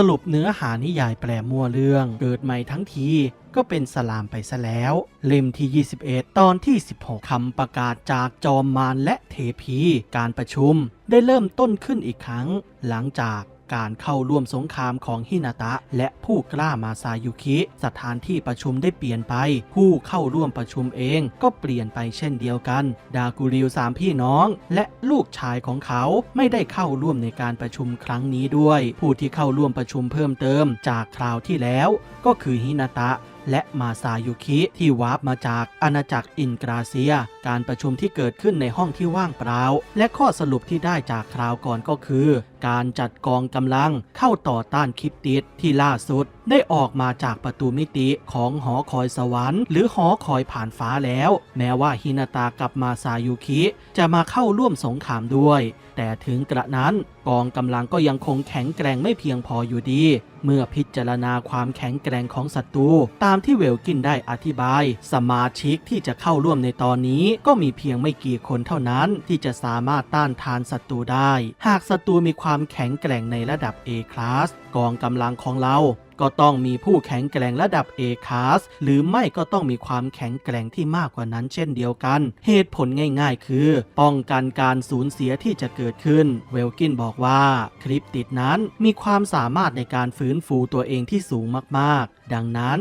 สรุปเนื้อหานิยายแปลมั่วเรื่องเกิดใหม่ทั้งทีก็เป็นสลามไปซะแล้ว เล่มที่ 21 ตอนที่ 16 คำประกาศจากจอมมารและเทพี การประชุมได้เริ่มต้นขึ้นอีกครั้ง หลังจาก การเข้าร่วมสงครามของฮินาตะ และผู้กล้ามาซายุคิ สถานที่ประชุมได้เปลี่ยนไป ผู้เข้าร่วมประชุมเองก็เปลี่ยนไปเช่นเดียวกัน ดากูริวสามพี่น้อง และลูกชายของเขาไม่ได้เข้าร่วมในการประชุมครั้งนี้ด้วย ผู้ที่เข้าร่วมประชุมเพิ่มเติมจากคราวที่แล้วก็คือฮินาตะและมาซายุคิที่วาร์ปมาจากอาณาจักรอินกราเซีย การประชุมที่เกิดขึ้นในห้องที่ว่างเปล่า และข้อสรุปที่ได้จากคราวก่อนก็คือการจัดกองกำลังเข้าต่อต้านคริปติดที่ล่าสุด ได้ออกมาจากประตูมิติของหอคอยสวรรค์หรือหอคอยผ่านฟ้าแล้ว แม้ว่าฮินาตากับมาซายุคิ จะมาเข้าร่วมสงครามด้วย แต่ถึงกระนั้นกองกำลังก็ยังคงแข็งแกร่งไม่เพียงพออยู่ดี เมื่อพิจารณาความแข็งแกร่งของศัตรูตามที่เวลกินได้อธิบาย สมาชิกที่จะเข้าร่วมในตอนนี้ก็มีเพียงไม่กี่คนเท่านั้นที่จะสามารถต้านทานศัตรูได้ หากศัตรูมีความแข็งแกร่งในระดับ A class กองกำลังของเราก็ต้องมีผู้แข็งแกร่งระดับ A class หรือไม่ก็ต้องมีความแข็งแกร่งที่มากกว่านั้นเช่นเดียวกัน เหตุผลง่ายๆ คือ ป้องกันการสูญเสียที่จะเกิดขึ้น เวลกินบอกว่าคลิปติดนั้นมีความสามารถในการฟื้นฟูตัวเองที่สูงมากๆ ดังนั้น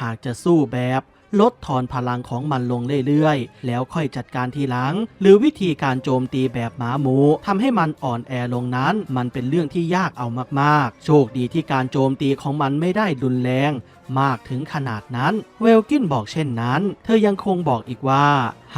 หากจะสู้แบบ ลดทอนพลังของมันลงเรื่อยๆ แล้วค่อยจัดการทีหลัง หรือวิธีการโจมตีแบบหมาหมูทำให้มันอ่อนแอลงนั้น มันเป็นเรื่องที่ยากเอามากๆ โชคดีที่การโจมตีของมันไม่ได้รุนแรงมากถึงขนาดนั้น เวลกินบอกเช่นนั้น เธอยังคงบอกอีกว่า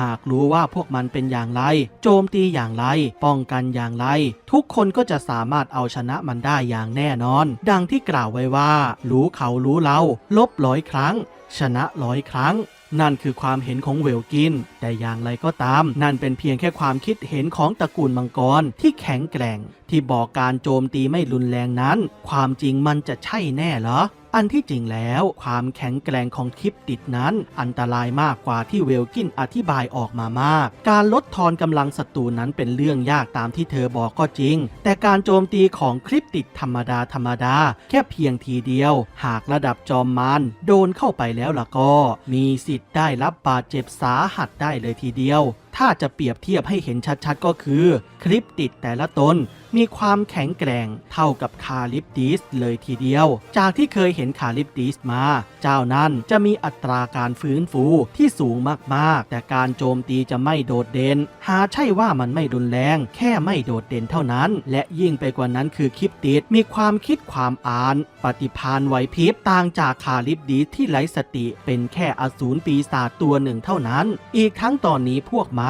หากรู้ว่าพวกมันเป็นอย่างไร โจมตีอย่างไร ป้องกันอย่างไร ทุกคนก็จะสามารถเอาชนะมันได้อย่างแน่นอน ดังที่กล่าวไว้ว่า รู้เขารู้เรา ลบร้อยครั้ง ชนะร้อยครั้ง นั่นคือความเห็นของเวลกิน แต่อย่างไรก็ตาม นั่นเป็นเพียงแค่ความคิดเห็นของตระกูลมังกรที่แข็งแกร่ง ที่บอกการโจมตีไม่รุนแรงนั้น ความจริงมันจะใช่แน่เหรอ อันที่จริงแล้วความแข็งแกร่งของคลิปติดนั้น อันตรายมากกว่าที่เวลกินอธิบายออกมามาก การลดทอนกำลังศัตรูนั้นเป็นเรื่องยากตามที่เธอบอกก็จริง แต่การโจมตีของคลิปติดธรรมดาธรรมดา แค่เพียงทีเดียว หากระดับจอมมารโดนเข้าไปแล้วล่ะก็ มีสิทธิ์ได้รับบาดเจ็บสาหัสได้เลยทีเดียวถ้าจะเปรียบเทียบให้เห็นชัดๆ ก็คือ คลิปติดแต่ละตนมีความแข็งแกร่งเท่ากับคาลิปดิสเลยทีเดียว จากที่เคยเห็นคาลิปดิสมา เจ้านั้นจะมีอัตราการฟื้นฟูที่สูงมากๆ แต่การโจมตีจะไม่โดดเด่น หาใช่ว่ามันไม่รุนแรง แค่ไม่โดดเด่นเท่านั้น และยิ่งไปกว่านั้นคือคลิปติดมีความคิดความอ่าน ปฏิพานไหวพริบต่างจากคาลิปดิสที่ไร้สติ เป็นแค่อสูรปีศาจตัวหนึ่งเท่านั้น อีกทั้งตอนนี้พวกมัน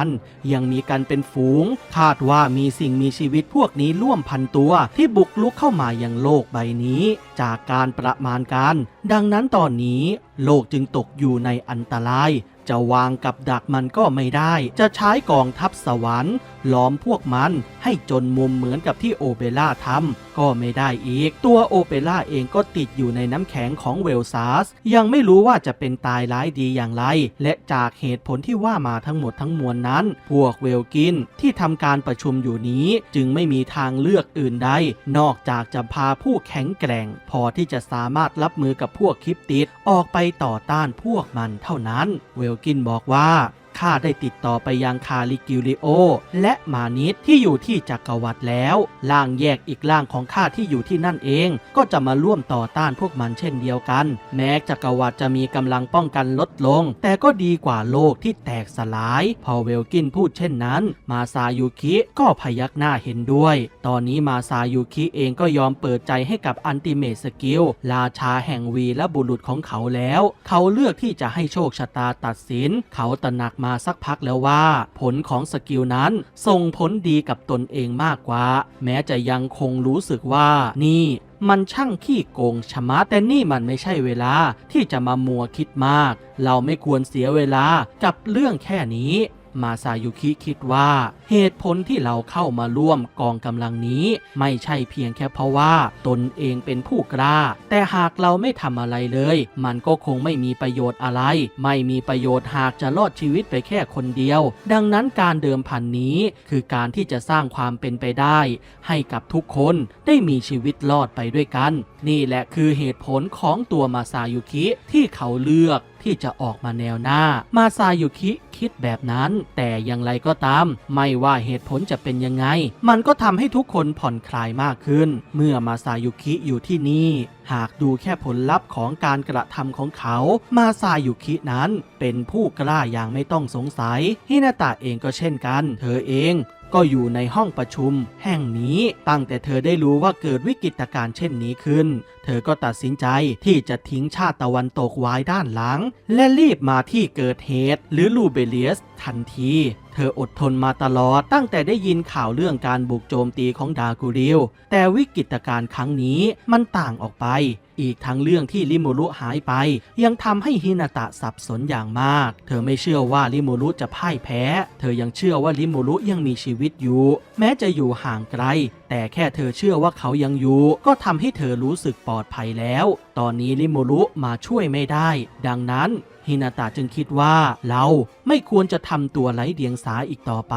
ยังมีกันเป็นฝูง คาดว่ามีสิ่งมีชีวิตพวกนี้ร่วมพันตัว ที่บุกลุกเข้ามายังโลกใบนี้ จากการประมาณการ ดังนั้นตอนนี้ โลกจึงตกอยู่ในอันตราย จะวางกับดักมันก็ไม่ได้ จะใช้กองทัพสวรรค์ ล้อมพวกมันให้จนมุมเหมือนกับที่โอเปร่าทำก็ไม่ได้อีก ตัวโอเปร่าเองก็ติดอยู่ในน้ำแข็งของเวลซาสยังไม่รู้ว่าจะเป็นตายร้ายดีอย่างไร และจากเหตุผลที่ว่ามาทั้งหมดทั้งมวลนั้น พวกเวลกินที่ทำการประชุมอยู่นี้จึงไม่มีทางเลือกอื่นใด นอกจากจะพาผู้แข็งแกร่ง พอที่จะสามารถรับมือกับพวกคริปติดออกไปต่อต้านพวกมันเท่านั้น เวลกินบอกว่า ข้าได้ติดต่อไปยังคาลิกิลิโอ และมานิดที่อยู่ที่จักรวรรดิแล้วร่างแยกอีกร่างของข้าที่อยู่ที่นั่นเอง ก็จะมาร่วมต่อต้านพวกมันเช่นเดียวกัน แม้จักรวรรดิจะมีกำลังป้องกันลดลง แต่ก็ดีกว่าโลกที่แตกสลาย พอเวลกินพูดเช่นนั้น มาซายุคิก็พยักหน้าเห็นด้วย ตอนนี้มาซายุคิเองก็ยอมเปิดใจให้กับอันติเมตสกิลราชาแห่งวีและบุรุษของเขาแล้ว เขาเลือกที่จะให้โชคชะตาตัดสิน เขาตระหนักมาสักพักแล้วว่า ผลของสกิลนั้นส่งผลดีกับตนเองมากกว่า แม้จะยังคงรู้สึกว่านี่มันช่างขี้โกงชะมัดแต่นี่มันไม่ใช่เวลาที่จะมามัวคิดมาก เราไม่ควรเสียเวลากับเรื่องแค่นี้ มาซายุคิคิดว่าเหตุผลที่เราเข้ามาร่วมกองกำลังนี้ ไม่ใช่เพียงแค่เพราะว่าตนเองเป็นผู้กล้า แต่หากเราไม่ทำอะไรเลย มันก็คงไม่มีประโยชน์อะไร ไม่มีประโยชน์หากจะรอดชีวิตไปแค่คนเดียว ดังนั้นการเดิมพันนี้คือการที่จะสร้างความเป็นไปได้ ให้กับทุกคนได้มีชีวิตรอดไปด้วยกัน นี่แหละคือเหตุผลของตัวมาซายุคิที่เขาเลือกที่จะออกมาแนวหน้า มาซายุคิคิดแบบนั้น แต่อย่างไรก็ตาม ไม่ว่าเหตุผลจะเป็นยังไง มันก็ทำให้ทุกคนผ่อนคลายมากขึ้น เมื่อมาซายุคิอยู่ที่นี่ หากดูแค่ผลลัพธ์ของการกระทำของเขา มาซายุคินั้นเป็นผู้กล้าอย่างไม่ต้องสงสัยฮินาตะเองก็เช่นกัน เธอเอง ก็อยู่ในห้องประชุมแห่งนี้ ตั้งแต่เธอได้รู้ว่าเกิดวิกฤตการณ์เช่นนี้ขึ้นเธอก็ตัดสินใจที่จะทิ้งชาติตะวันตกไว้ด้านหลัง และรีบมาที่เกิดเหตุ หรือลูเบเลียสทันทีเธออดทนมาตลอดตั้งแต่ได้ยินข่าวเรื่องการบุกโจมตีของดากูริลแต่วิกฤตการณ์ครั้งนี้มันต่างออกไป อีกทั้งเรื่องที่ลิมูรุหายไป ยังทำให้ฮินาตะสับสนอย่างมาก เธอไม่เชื่อว่าลิมูรุจะพ่ายแพ้ เธอยังเชื่อว่าลิมูรุยังมีชีวิตอยู่ แม้จะอยู่ห่างไกล แต่แค่เธอเชื่อว่าเขายังอยู่ ก็ทำให้เธอรู้สึกปลอดภัยแล้ว ตอนนี้ลิโมรุมาช่วยไม่ได้ ดังนั้นฮินาตะจึงคิดว่าเราไม่ควรจะทำตัวไร้เดียงสาอีกต่อไป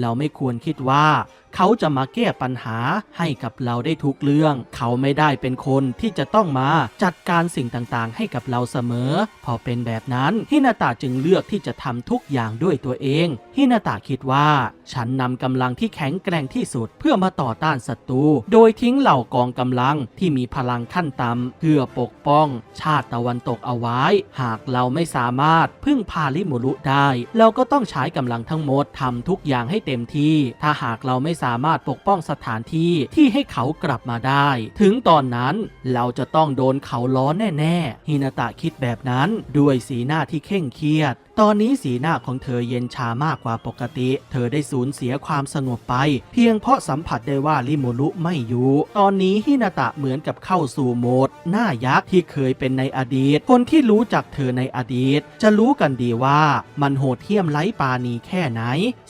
เราไม่ควรคิดว่า เขาจะมาแก้ปัญหาให้กับเราได้ทุกเรื่อง เขาไม่ได้เป็นคนที่จะต้องมาจัดการสิ่งต่างๆ ให้กับเราเสมอ พอเป็นแบบนั้นฮินาตะจึงเลือกที่จะทำทุกอย่างด้วยตัวเองฮินาตะคิดว่า ฉันนำกำลังที่แข็งแกร่งที่สุดเพื่อมาต่อต้านศัตรูโดยทิ้งเหล่ากองกำลังที่มีพลังขั้นต่ำเพื่อปกป้อง ชาติตะวันตกเอาไว้ หากเราไม่สามารถพึ่งพาลิมูรุได้ เราก็ต้องใช้กำลังทั้งหมดทำทุกอย่างให้เต็มที่ ถ้าหากเราไม่สามารถปกป้องสถานที่ที่ให้เขากลับมาได้ ถึงตอนนั้นเราจะต้องโดนเขาล้อแน่ ๆ ฮินาตะคิดแบบนั้นด้วยสีหน้าที่เคร่งเครียด ตอนนี้สีหน้าของเธอเย็นชามากกว่าปกติ เธอได้สูญเสียความสงบไป เพียงเพราะสัมผัสได้ว่าลิโมรุไม่อยู่ ตอนนี้ฮินาตะเหมือนกับเข้าสู่โหมด หน้ายักษ์ที่เคยเป็นในอดีต คนที่รู้จักเธอในอดีต จะรู้กันดีว่ามันโหดเหี้ยมไร้ปาณีแค่ไหน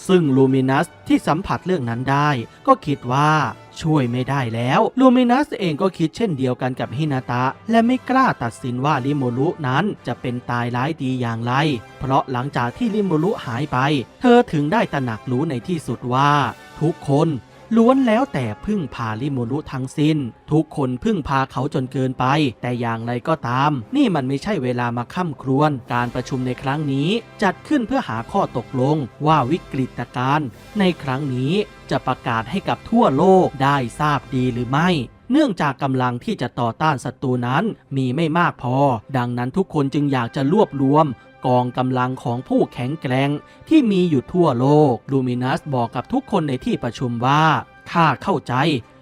ซึ่งลูมินัสที่สัมผัสเรื่องนั้นได้ ก็คิดว่า ช่วยไม่ได้แล้วลูมินัสเองก็คิดเช่นเดียวกันกับฮินาตะ และไม่กล้าตัดสินว่าลิโมรุนั้นจะเป็นตายร้ายดีอย่างไร เพราะหลังจากที่ลิโมรุหายไป เธอถึงได้ตระหนักรู้ในที่สุดว่า ทุกคน ล้วนแล้วแต่พึ่งพาลิโมรุทั้งสิ้น ทุกคนพึ่งพาเขาจนเกินไป แต่อย่างไรก็ตาม นี่มันไม่ใช่เวลามาค่ำครวญการประชุมในครั้งนี้ จัดขึ้นเพื่อหาข้อตกลงว่าวิกฤตการณ์ในครั้งนี้จะประกาศให้กับทั่วโลกได้ทราบดีหรือไม่ เนื่องจากกำลังที่จะต่อต้านศัตรูนั้นมีไม่มากพอ ดังนั้นทุกคนจึงอยากจะรวบรวมกองกำลังของผู้แข็งแกร่งที่มีอยู่ทั่วโลก ลูมินัสบอกกับทุกคนในที่ประชุมว่าข้าเข้าใจ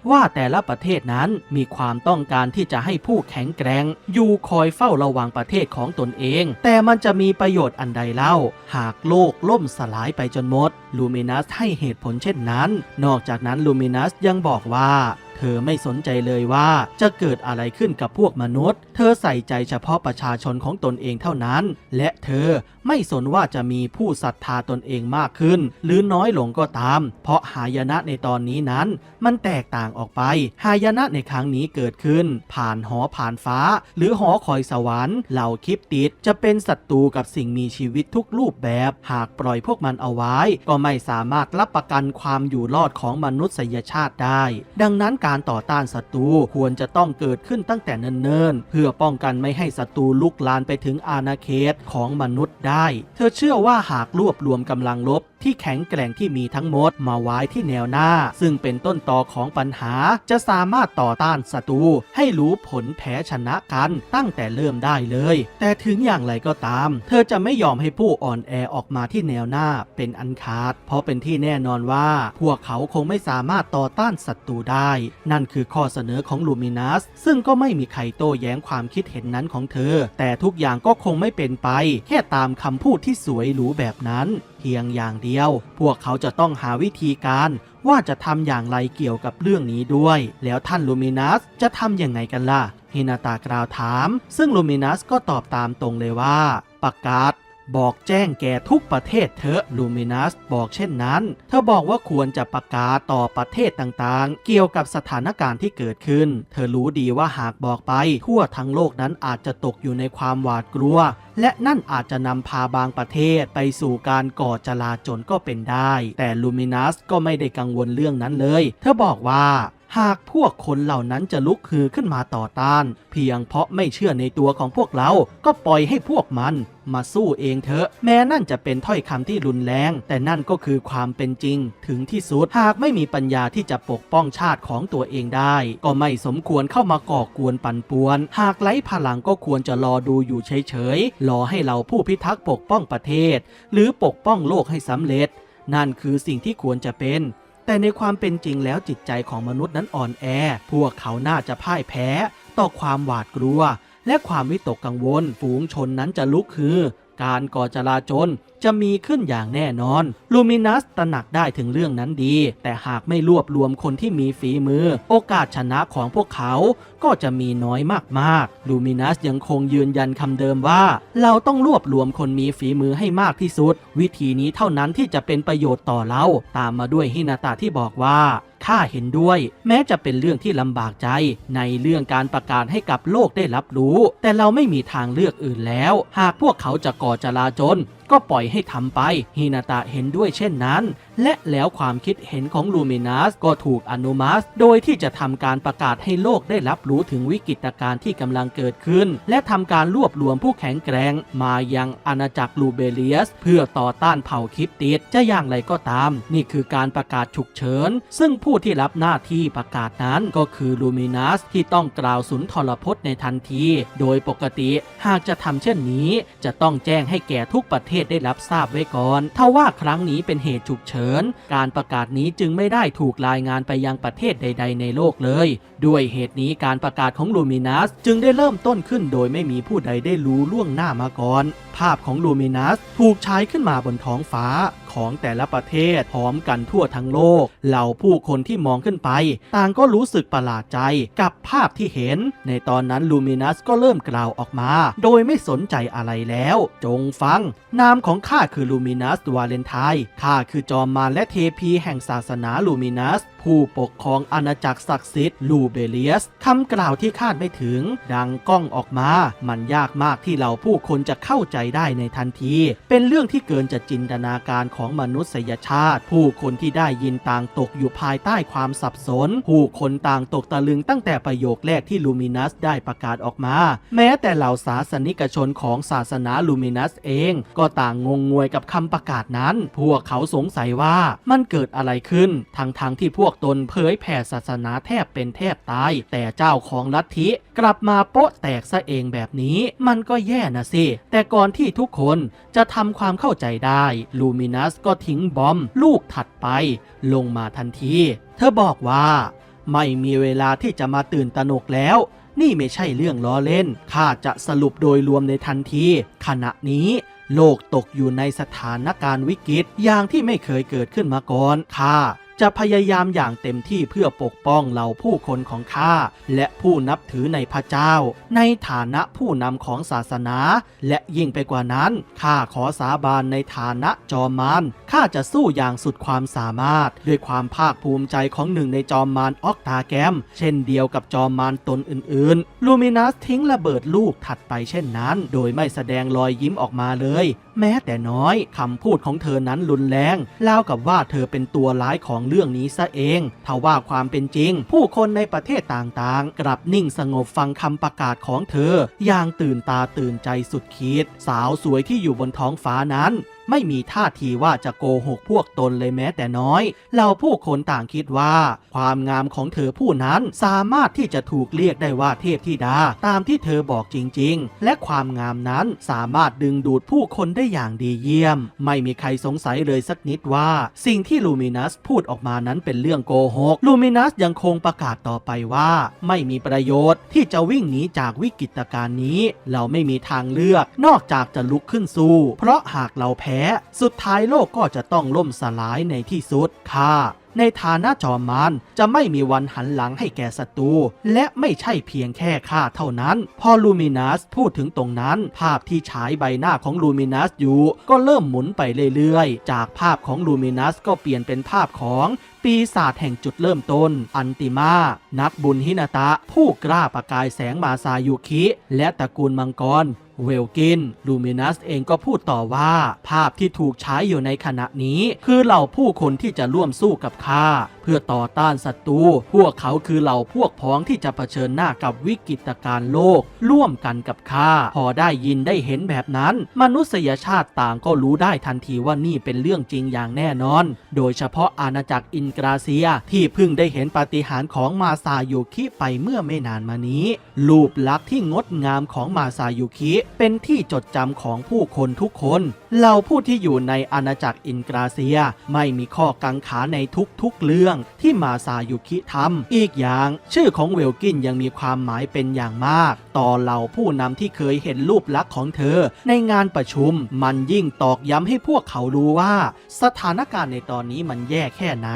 ว่าแต่ละประเทศนั้นมีความต้องการที่จะให้ผู้แข็งแกร่งอยู่คอยเฝ้าระวังประเทศของตนเอง แต่มันจะมีประโยชน์อันใดเล่า หากโลกล่มสลายไปจนหมด ลูมินัสให้เหตุผลเช่นนั้น นอกจากนั้นลูมินัสยังบอกว่า เธอไม่สนใจเลยว่าจะเกิดอะไรขึ้นกับพวกมนุษย์ เธอใส่ใจเฉพาะประชาชนของตนเองเท่านั้น และเธอไม่สนว่าจะมีผู้ศรัทธาตนเองมากขึ้น หรือน้อยลงก็ตาม เพราะหายนะในตอนนี้นั้น มันแตกต่างออกไป หายนะในครั้งนี้เกิดขึ้น ผ่านหอผ่านฟ้า หรือหอคอยสวรรค์เหล่าคลิปติดจะเป็นศัตรูกับสิ่งมีชีวิตทุกรูปแบบ หากปล่อยพวกมันเอาไว้ ก็ไม่สามารถรับประกันความอยู่รอดของมนุษยชาติได้ ดังนั้นการต่อต้านศัตรูควรจะต้องเกิดขึ้นตั้งแต่เนิ่นๆ เพื่อป้องกันไม่ให้ศัตรูลุกลามไปถึงอาณาเขตของมนุษย์ได้ เธอเชื่อว่าหากรวบรวมกำลังลบ ที่แข็งแกร่งที่มีทั้งหมดมาไว้ที่แนวหน้า ซึ่งเป็นต้นตอของปัญหาจะสามารถต่อต้านศัตรูให้รู้ผลแพ้ชนะกันตั้งแต่เริ่มได้เลย แต่ถึงอย่างไรก็ตาม เธอจะไม่ยอมให้ผู้อ่อนแอออกมาที่แนวหน้าเป็นอันขาด เพราะเป็นที่แน่นอนว่า พวกเขาคงไม่สามารถต่อต้านศัตรูได้ นั่นคือข้อเสนอของลูมินัส ซึ่งก็ไม่มีใครโต้แย้งความคิดเห็นนั้นของเธอ แต่ทุกอย่างก็คงไม่เป็นไป แค่ตามคำพูดที่สวยหรูแบบนั้น พียงอย่างเดียว พวกเขาจะต้องหาวิธีการว่าจะทำอย่างไรเกี่ยวกับเรื่องนี้ด้วย แล้วท่านลูมินัสจะทำยังไงกันล่ะฮินาตากล่าวถาม ซึ่งลูมินัสก็ตอบตามตรงเลยว่า ประกาศ บอกแจ้งแก่ทุกประเทศเถอะลูมินัสบอกเช่นนั้น เธอบอกว่าควรจะประกาศต่อประเทศต่างๆ เกี่ยวกับสถานการณ์ที่เกิดขึ้น เธอรู้ดีว่าหากบอกไป ทั่วทั้งโลกนั้นอาจจะตกอยู่ในความหวาดกลัว และนั่นอาจจะนำพาบางประเทศไปสู่การก่อจลาจลก็เป็นได้ แต่ลูมินัสก็ไม่ได้กังวลเรื่องนั้นเลย เธอบอกว่า หากพวกคนเหล่านั้นจะลุกฮือขึ้นมาต่อต้าน เพียงเพราะไม่เชื่อในตัวของพวกเรา ก็ปล่อยให้พวกมันมาสู้เองเถอะ แม้นั่นจะเป็นถ้อยคำที่รุนแรง แต่นั่นก็คือความเป็นจริง ถึงที่สุดหากไม่มีปัญญาที่จะปกป้องชาติของตัวเองได้ ก็ไม่สมควรเข้ามาก่อกวนปั่นป่วน หากไร้พลังก็ควรจะรอดูอยู่เฉยๆรอให้เราผู้พิทักษ์ปกป้องประเทศ หรือปกป้องโลกให้สำเร็จ นั่นคือสิ่งที่ควรจะเป็น แต่ในความเป็นจริงแล้วจิตใจของมนุษย์นั้นอ่อนแอ พวกเขาน่าจะพ่ายแพ้ ต่อความหวาดกลัว และความวิตกกังวล ฝูงชนนั้นจะลุกคือ การก่อจลาจลจะมีขึ้นอย่างแน่นอน ลูมินัสตระหนักได้ถึงเรื่องนั้นดี แต่หากไม่รวบรวมคนที่มีฝีมือ โอกาสชนะของพวกเขาก็จะมีน้อยมากๆ ลูมินัสยังคงยืนยันคำเดิมว่า เราต้องรวบรวมคนมีฝีมือให้มากที่สุด วิธีนี้เท่านั้นที่จะเป็นประโยชน์ต่อเรา ตามมาด้วยฮินาตาที่บอกว่า ข้าเห็นด้วย แม้จะเป็นเรื่องที่ลำบากใจ ในเรื่องการประกาศให้กับโลกได้รับรู้ แต่เราไม่มีทางเลือกอื่นแล้ว หากพวกเขาจะก่อจลาจล ก็ปล่อยให้ทำไปฮินาตะเห็นด้วยเช่นนั้น และแล้วความคิดเห็นของลูมินัสก็ถูกอนุมัติ โดยที่จะทำการประกาศให้โลกได้รับรู้ถึงวิกฤตการณ์ที่กำลังเกิดขึ้น และทำการรวบรวมผู้แข็งแกร่งมายังอาณาจักรลูเบเลียส เพื่อต่อต้านเผ่าคิปติดจะอย่างไรก็ตาม นี่คือการประกาศฉุกเฉิน ซึ่งผู้ที่รับหน้าที่ประกาศนั้นก็คือลูมินัสที่ต้องกล่าวสุนทรพจน์ในทันที โดยปกติหากจะทำเช่นนี้ จะต้องแจ้งให้แก่ทุกประเทศได้รับทราบไว้ก่อนทว่าครั้งนี้เป็นเหตุฉุกเฉิน การประกาศนี้จึงไม่ได้ถูกรายงานไปยังประเทศใด ๆ ในโลกเลย ด้วยเหตุนี้การประกาศของลูมินัสจึงได้เริ่มต้นขึ้นโดยไม่มีผู้ใดได้รู้ล่วงหน้ามาก่อน ภาพของลูมินัสถูกใช้ขึ้นมาบนท้องฟ้าของแต่ละประเทศพร้อมกันทั่วทั้งโลก เหล่าผู้คนที่มองขึ้นไป ต่างก็รู้สึกประหลาดใจกับภาพที่เห็น ในตอนนั้นลูมินัสก็เริ่มกล่าวออกมา โดยไม่สนใจอะไรแล้ว จงฟังนามของข้าคือลูมินัสวาเลนไทน์ข้าคือจอมมารและเทพีแห่งศาสนาลูมินัส ผู้ปกครองอาณาจักรศักดิ์สิทธิ์ลูเบเลียสคำกล่าวที่คาดไม่ถึง ดังก้องออกมา มันยากมากที่เราผู้คนจะเข้าใจได้ในทันที เป็นเรื่องที่เกินจะจินตนาการของมนุษยชาติ ผู้คนที่ได้ยินต่างตกอยู่ภายใต้ความสับสน ผู้คนต่างตกตะลึงตั้งแต่ประโยคแรกที่ลูมินัสได้ประกาศออกมา แม้แต่เหล่าศาสนิกชนของศาสนาลูมินัสเองก็ต่างงงงวยกับคำประกาศนั้น พวกเขาสงสัยว่ามันเกิดอะไรขึ้น ทั้งๆทที่พวกตนเผยแผ่ศาสนาแทบเป็นแทบตาย แต่เจ้าของลัทธิกลับมาโป๊ะแตกซะเองแบบนี้ มันก็แย่นะสิ แต่ก่อนที่ทุกคนจะทำความเข้าใจได้ ลูมินัสก็ทิ้งบอมลูกถัดไป ลงมาทันที เธอบอกว่า ไม่มีเวลาที่จะมาตื่นตระหนกแล้วนี่ไม่ใช่เรื่องล้อเล่น ข้าจะสรุปโดยรวมในทันที ขณะนี้ โลกตกอยู่ในสถานการณ์วิกฤตอย่างที่ไม่เคยเกิดขึ้นมาก่อนข้า จะพยายามอย่างเต็มที่เพื่อปกป้องเหล่าผู้คนของข้าและผู้นับถือในพระเจ้า ในฐานะผู้นำของศาสนา และยิ่งไปกว่านั้นข้าขอสาบานในฐานะจอมมารข้าจะสู้อย่างสุดความสามารถ ด้วยความภาคภูมิใจของหนึ่งในจอมมารออกตาแกม เช่นเดียวกับจอมมารตนอื่นๆ ลูมินัสทิ้งระเบิดลูกถัดไปเช่นนั้น โดยไม่แสดงรอยยิ้มออกมาเลยแม้แต่น้อยคำพูดของเธอนั้นรุนแรงเล่ากับว่าเธอเป็นตัวร้ายของเรื่องนี้ซะเองทว่าความเป็นจริง ผู้คนในประเทศต่างๆ กลับนิ่งสงบฟังคำประกาศของเธอ อย่างตื่นตาตื่นใจสุดขีด สาวสวยที่อยู่บนท้องฟ้านั้นไม่มีท่าทีว่าจะโกหกพวกตนเลยแม้แต่น้อยเราผู้คนต่างคิดว่า ความงามของเธอผู้นั้นสามารถที่จะถูกเรียกได้ว่าเทพธิดาตามที่เธอบอกจริง ๆ และความงามนั้นสามารถดึงดูดผู้คนได้อย่างดีเยี่ยม ไม่มีใครสงสัยเลยสักนิดว่า สิ่งที่ลูมินัสพูดออกมานั้นเป็นเรื่องโกหกลูมินัสยังคงประกาศต่อไปว่า ไม่มีประโยชน์ที่จะวิ่งหนีจากวิกฤตการณ์นี้ เราไม่มีทางเลือกนอกจากจะลุกขึ้นสู้ เพราะหากเราแพ้สุดท้ายโลกก็จะต้องล่มสลายในที่สุดค่ะในฐานะจอมมารจะไม่มีวันหันหลังให้แก่ศัตรูและไม่ใช่เพียงแค่ข้าเท่านั้น พอลูมินัสพูดถึงตรงนั้น ภาพที่ฉายใบหน้าของลูมินัสอยู่ ก็เริ่มหมุนไปเรื่อยๆ จากภาพของลูมินัสก็เปลี่ยนเป็นภาพของ ปีศาจแห่งจุดเริ่มต้น อันติมา นักบุญฮินาตะ ผู้กล้าประกายแสงมาซายุคิ และตระกูลมังกรเวลกิน ลูมินัสเองก็พูดต่อว่า ภาพที่ถูกใช้อยู่ในขณะนี้ คือเหล่าผู้คนที่จะร่วมสู้กับข้า เพื่อต่อต้านศัตรู พวกเขาคือเหล่าพวกพ้องที่จะเผชิญหน้ากับวิกฤตการณ์โลก ร่วมกันกับข้า พอได้ยินได้เห็นแบบนั้น มนุษยชาติต่างก็รู้ได้ทันทีว่านี่เป็นเรื่องจริงอย่างแน่นอน โดยเฉพาะอาณาจักรอินกราเซีย ที่เพิ่งได้เห็นปาฏิหาริย์ของมาซาโยคิไปเมื่อไม่นานมานี้ รูปลักษณ์ที่งดงามของมาซาโยคิเป็นที่จดจำของผู้คนทุกคนเราผู้ที่อยู่ในอาณาจักรอินกราเซีย ไม่มีข้อกังขาในทุกๆเรื่องที่มาซายุคิทำอีกอย่างชื่อของเวลกินยังมีความหมายเป็นอย่างมาก ต่อเหล่าผู้นำที่เคยเห็นรูปลักษณ์ของเธอ ในงานประชุมมันยิ่งตอกย้ำให้พวกเขารู้ว่า สถานการณ์ในตอนนี้มันแย่แค่ไหน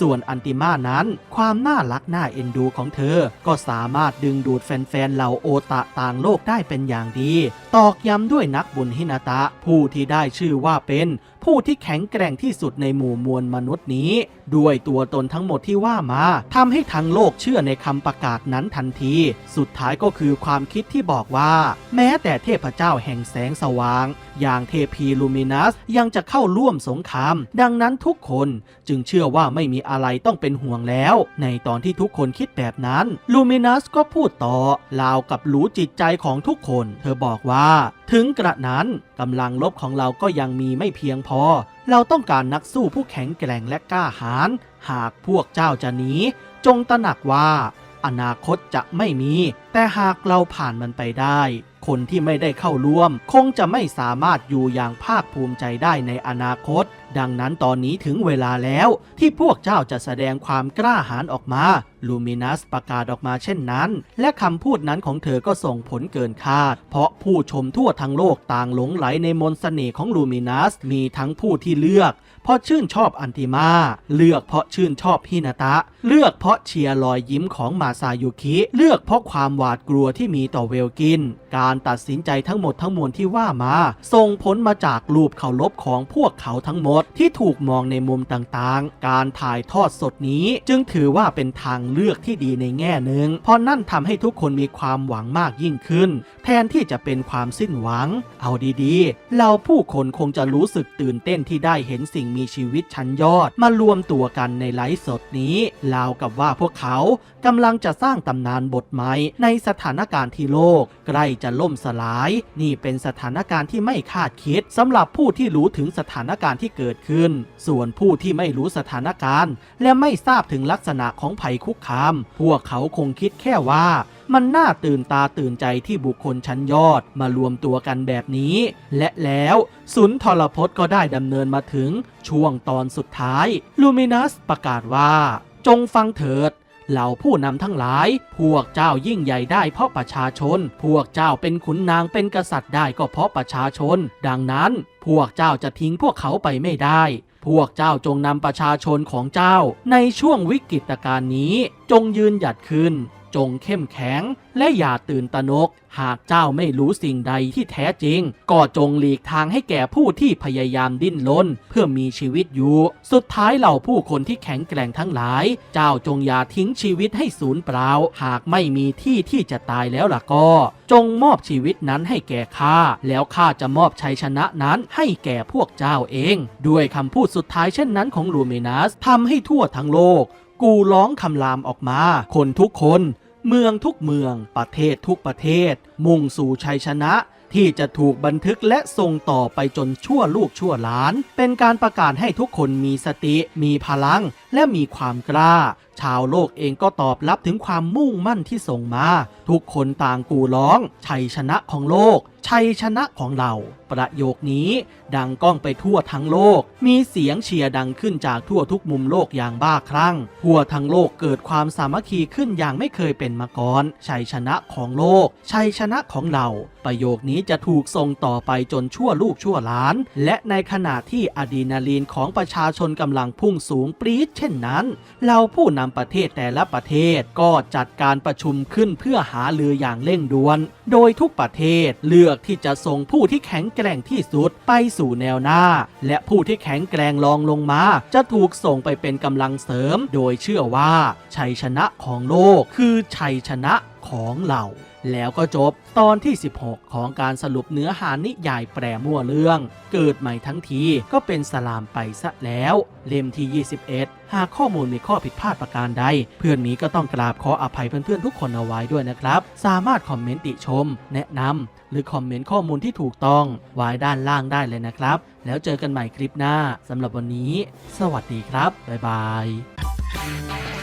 ส่วนอันติมานั้น ความน่ารักน่าเอ็นดูของเธอ ก็สามารถดึงดูดแฟนๆเหล่าโอตะต่างโลกได้เป็นอย่างดี ตอกย้ำด้วยนักบุญฮินาตะ ผู้ที่ได้ชื่อว่าเป็น ผู้ที่แข็งแกร่งที่สุดในหมู่มวลมนุษย์นี้ ด้วยตัวตนทั้งหมดที่ว่ามาทำให้ทั้งโลกเชื่อในคำประกาศนั้นทันที สุดท้ายก็คือความคิดที่บอกว่า แม้แต่เทพเจ้าแห่งแสงสว่าง อย่างเทพีลูมินัสยังจะเข้าร่วมสงคราม ดังนั้นทุกคนจึงเชื่อว่าไม่มีอะไรต้องเป็นห่วงแล้ว ในตอนที่ทุกคนคิดแบบนั้นลูมินัสก็พูดต่อลาวกับรู้จิตใจของทุกคน เธอบอกว่า ถึงกระนั้นกำลังลบของเราก็ยังมีไม่เพียงพอ เราต้องการนักสู้ผู้แข็งแกร่งและกล้าหาญ หากพวกเจ้าจะหนี จงตระหนักว่า อนาคตจะไม่มี แต่หากเราผ่านมันไปได้ คนที่ไม่ได้เข้าร่วม คงจะไม่สามารถอยู่อย่างภาคภูมิใจได้ในอนาคต ดังนั้นตอนนี้ถึงเวลาแล้วที่พวกเจ้าจะแสดงความกล้าหาญออกมา ลูมินัสประกาศออกมาเช่นนั้น และคำพูดนั้นของเธอก็ส่งผลเกินคาด เพราะผู้ชมทั่วทั้งโลกต่างหลงไหลในมนต์เสน่ห์ของลูมินัส มีทั้งผู้ที่เลือก เพราะชื่นชอบอันติมา เลือกเพราะชื่นชอบฮินาตะ เลือกเพราะเชียร์รอยยิ้มของมาซายุคิ เลือกเพราะความหวาดกลัวที่มีต่อเวลกิน การตัดสินใจทั้งหมดทั้งมวลที่ว่ามาส่งผลมาจากรูปเคารพของพวกเขาทั้งหมดที่ถูกมองในมุมต่างๆ การถ่ายทอดสดนี้ จึงถือว่าเป็นทางเลือกที่ดีในแง่หนึ่งเพราะนั่นทำให้ทุกคนมีความหวังมากยิ่งขึ้น แทนที่จะเป็นความสิ้นหวัง เอาดีๆ เราผู้คนคงจะรู้สึกตื่นเต้นที่ได้เห็นสิ่งมีชีวิตชั้นยอด มารวมตัวกันในไลฟ์สดนี้ราวกับว่าพวกเขากำลังจะสร้างตำนานบทใหม่ในสถานการณ์ที่โลก ใกล้จะะล่มสลาย นี่เป็นสถานการณ์ที่ไม่คาดคิดสำหรับผู้ที่รู้ถึงสถานการณ์ที่เกิดขึ้น ส่วนผู้ที่ไม่รู้สถานการณ์ และไม่ทราบถึงลักษณะของภัยคุกคาม พวกเขาคงคิดแค่ว่ามันน่าตื่นตาตื่นใจที่บุคคลชั้นยอดมารวมตัวกันแบบนี้ และแล้วสุนทรพจน์ก็ได้ดำเนินมาถึงช่วงตอนสุดท้าย ลูมินัสประกาศว่า จงฟังเถิด เหล่าผู้นำทั้งหลาย พวกเจ้ายิ่งใหญ่ได้เพราะประชาชน พวกเจ้าเป็นขุนนางเป็นกษัตริย์ได้ก็เพราะประชาชน ดังนั้น พวกเจ้าจะทิ้งพวกเขาไปไม่ได้ พวกเจ้าจงนำประชาชนของเจ้า ในช่วงวิกฤตการณ์นี้ จงยืนหยัดขึ้น จงเข้มแข็ง และอย่าตื่นตระหนก หากเจ้าไม่รู้สิ่งใดที่แท้จริง ก็จงหลีกทางให้แก่ผู้ที่พยายามดิ้นรนเพื่อมีชีวิตอยู่ สุดท้ายเหล่าผู้คนที่แข็งแกร่งทั้งหลาย เจ้าจงอย่าทิ้งชีวิตให้สูญเปล่า หากไม่มีที่ที่จะตายแล้วล่ะก็ จงมอบชีวิตนั้นให้แก่ข้าแล้วข้าจะมอบชัยชนะนั้นให้แก่พวกเจ้าเอง ด้วยคำพูดสุดท้ายเช่นนั้นของลูเมนัสทำให้ทั่วทั้งโลก กูร้องคำรามออกมา คนทุกคน เมืองทุกเมือง ประเทศทุกประเทศ มุ่งสู่ชัยชนะที่จะถูกบันทึกและส่งต่อไปจนชั่วลูกชั่วหลาน เป็นการประกาศให้ทุกคนมีสติ มีพลังและมีความกล้า ชาวโลกเองก็ตอบรับถึงความมุ่งมั่นที่ส่งมา ทุกคนต่างกูร้อง ชัยชนะของโลก ชัยชนะของเรา ประโยคนี้ ดังก้องไปทั่วทั้งโลก มีเสียงเชียร์ดังขึ้นจากทั่วทุกมุมโลกอย่างบ้าคลั่ง ทั่วทั้งโลกเกิดความสามัคคีขึ้นอย่างไม่เคยเป็นมาก่อน ชัยชนะของโลก ชัยชนะของเรา ประโยคนี้จะถูกส่งต่อไปจนชั่วลูกชั่วหลาน และในขณะที่อะดรีนาลีนของประชาชนกำลังพุ่งสูงปรี๊ดเช่นนั้นเราผู้นำประเทศแต่ละประเทศก็จัดการประชุมขึ้นเพื่อหาลืออย่างเร่งด่วน โดยทุกประเทศเลือกที่จะส่งผู้ที่แข็งแกร่งที่สุดไปสู่แนวหน้า และผู้ที่แข็งแกร่งรองลงมา จะถูกส่งไปเป็นกำลังเสริม โดยเชื่อว่า ชัยชนะของโลกคือชัยชนะของเรา แล้วก็จบตอนที่ 16 ของการสรุปเนื้อหานิยายแปรมั่วเรื่อง เกิดใหม่ทั้งทีก็เป็นสลามไปซะแล้ว เล่มที่ 21 หากข้อมูลมีข้อผิดพลาดประการใด เพื่อนมีก็ต้องกราบขออภัยเพื่อนๆทุกคนเอาไว้ด้วยนะครับ สามารถคอมเมนต์ติชม แนะนำหรือคอมเมนต์ข้อมูลที่ถูกต้องไว้ด้านล่างได้เลยนะครับ แล้วเจอกันใหม่คลิปหน้าสำหรับวันนี้ สวัสดีครับบ๊ายบาย